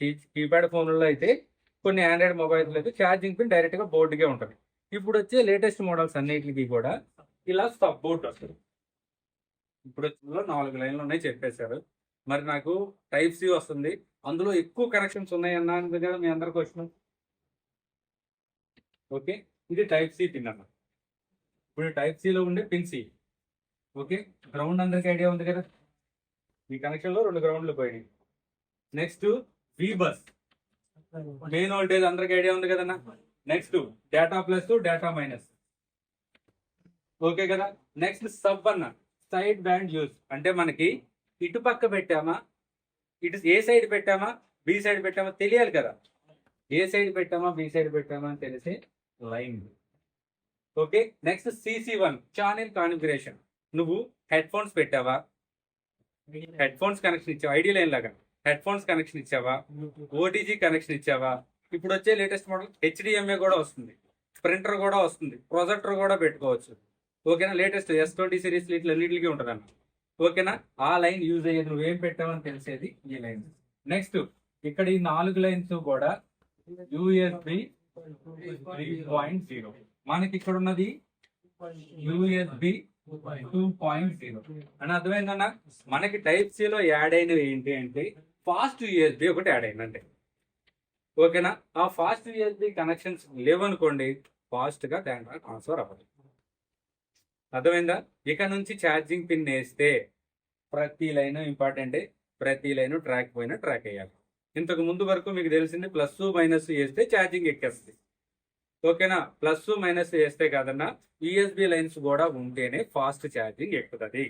Keypad ఫోన్లలో అయితే కొన్ని ఆండ్రాయిడ్ మొబైల్స్ అయితే ఛార్జింగ్ పిన్ డైరెక్ట్గా బోర్డుకే ఉంటుంది. ఇప్పుడు వచ్చే లేటెస్ట్ మోడల్స్ అన్నిటికి కూడా ఇలా సబ్ బోర్డ్ వస్తుంది. ఇప్పుడు వచ్చేలో నాలుగు లైన్లు ఉన్నాయి చెప్పేశారు. మరి నాకు టైప్ సి వస్తుంది. అందులో ఎక్కువ కనెక్షన్స్ ఉన్నాయి అన్న కదా మీ అందరికి క్వశ్చన్. ఓకే ఇది టైప్ సి పిన్ అన్న ఇప్పుడు టైప్ సిలో ఉండే పిన్ సి. ఓకే గ్రౌండ్ అందరికి ఐడియా ఉంది కదా? ఈ కనెక్షన్లో రెండు గ్రౌండ్లు పోయినాయి. Next V bus main voltage అందరికి ఐడియా ఉంది కదన్నా? Next data plus data minus okay కదా? నెక్స్ట్ సబ్ అన్న. సైడ్ బ్యాండ్ యూస్ అంటే మనకి ఇటు పక్క పెట్టామా? ఇటు ఏ సైడ్ పెట్టామా? బి సైడ్ పెట్టామా? తెలియాలి కదా. ఏ సైడ్ పెట్టామా? బి సైడ్ పెట్టామా అని తెలిసి line okay next CC one channel configuration నువ్వు హెడ్ ఫోన్స్ పెట్టావా? హెడ్ ఫోన్స్ కనెక్షన్ ఇచ్చావా? ఐడి లైన్ లాగా. హెడ్ ఫోన్స్ కనెక్షన్ ఇచ్చావా? ఓటీజీ కనెక్షన్ ఇచ్చావా? ఇప్పుడు వచ్చే లేటెస్ట్ మోడల్ హెచ్డిఎంఏ కూడా వస్తుంది. ప్రింటర్ కూడా వస్తుంది. ప్రొజెక్టర్ కూడా పెట్టుకోవచ్చు. ఓకేనా? లేటెస్ట్ ఎస్ ట్వంటీ సిరీస్ ఇట్లా అన్నింటికి ఉంటుంది అన్న ఓకేనా? ఆ లైన్ యూజ్ అయ్యేది నువ్వేం పెట్టావని తెలిసేది ఈ లైన్. నెక్స్ట్ ఇక్కడ ఈ నాలుగు లైన్స్ కూడా యూఎస్బి త్రీ పాయింట్ జీరో. మనకి ఇక్కడ ఉన్నది యూఎస్బి టూ పాయింట్ జీరో. అని అర్థమైందన్న? మనకి టైప్ సిలో యాడ్ అయినవి ఏంటి అంటే ఫాస్ట్ యూఎస్బి ఒకటి యాడ్ అయిందంటే ఓకేనా? ఆ ఫాస్ట్ యూఎస్బి కనెక్షన్స్ లేవనుకోండి ఫాస్ట్గా దాంట్లో ట్రాన్స్ఫర్ అవ్వదు. అర్థమైందా? ఇక నుంచి ఛార్జింగ్ పిన్ వేస్తే ప్రతి లైన్ ఇంపార్టెంట్ ప్రతి లైన్ ట్రాక్ పోయినా ట్రాక్ వేయాలి. ఇంతకు ముందు వరకు మీకు తెలిసింది ప్లస్ మైనస్ వేస్తే ఛార్జింగ్ ఎక్కేస్తుంది. ఓకేనా? ప్లస్ మైనస్ వేస్తే కాదన్నా యూఎస్బి లైన్స్ కూడా ఉంటేనే ఫాస్ట్ ఛార్జింగ్ ఎక్కుతుంది.